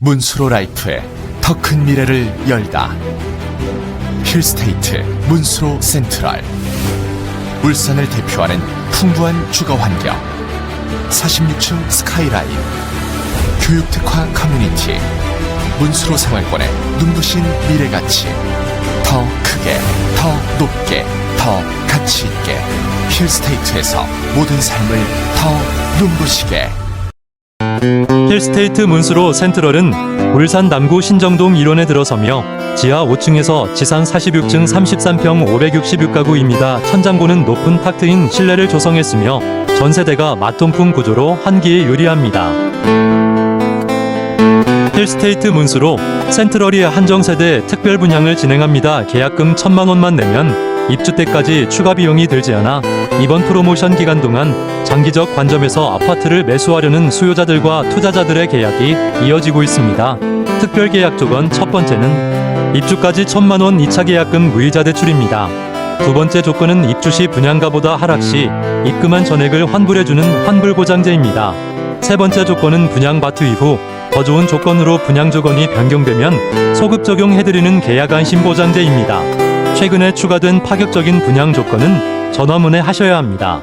문수로 라이프의 더 큰 미래를 열다. 힐스테이트 문수로 센트럴. 울산을 대표하는 풍부한 주거 환경. 46층 스카이라인. 교육 특화 커뮤니티. 문수로 생활권의 눈부신 미래 가치. 더 크게, 더 높게, 더 가치 있게. 힐스테이트에서 모든 삶을 더 눈부시게. 힐스테이트 문수로 센트럴은 울산 남구 신정동 일원에 들어서며 지하 5층에서 지상 46층 33평 566가구입니다. 천장고는 높은 탁 트인 실내를 조성했으며 전세대가 맞통풍 구조로 환기에 유리합니다. 힐스테이트 문수로 센트럴이 한정세대 특별 분양을 진행합니다. 계약금 1천만 원만 내면 입주 때까지 추가 비용이 들지 않아 이번 프로모션 기간 동안 장기적 관점에서 아파트를 매수하려는 수요자들과 투자자들의 계약이 이어지고 있습니다. 특별 계약 조건 첫 번째는 입주까지 1천만 원 2차 계약금 무이자 대출입니다. 두 번째 조건은 입주 시 분양가보다 하락 시 입금한 전액을 환불해주는 환불보장제입니다. 세 번째 조건은 분양 바트 이후 더 좋은 조건으로 분양 조건이 변경되면 소급 적용해드리는 계약 안심 보장제입니다. 최근에 추가된 파격적인 분양 조건은 전화문에 하셔야 합니다.